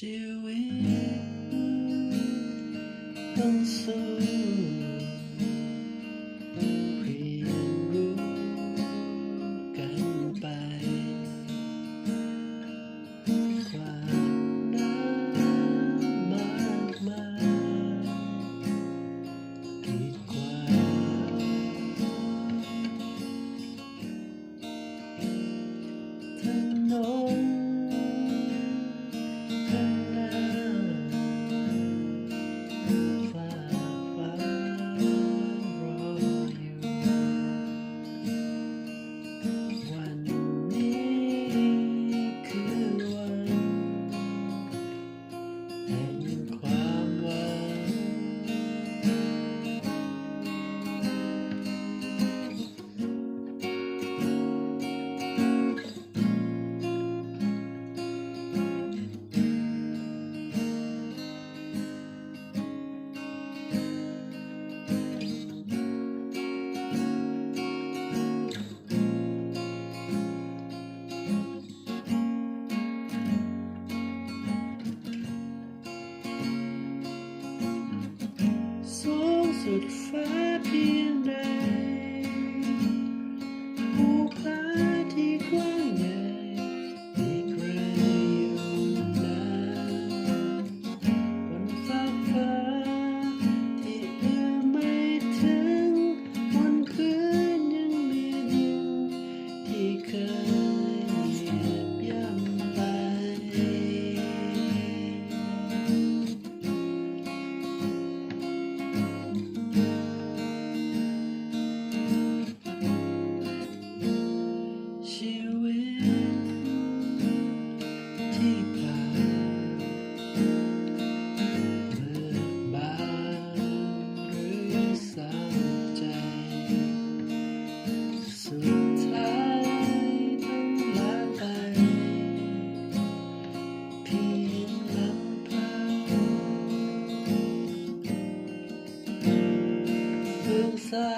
Chewing, don't ที่เปล่าบานหรือสาวใจ สุดท้ายต้องลาไปพียงลำพเรื่องสา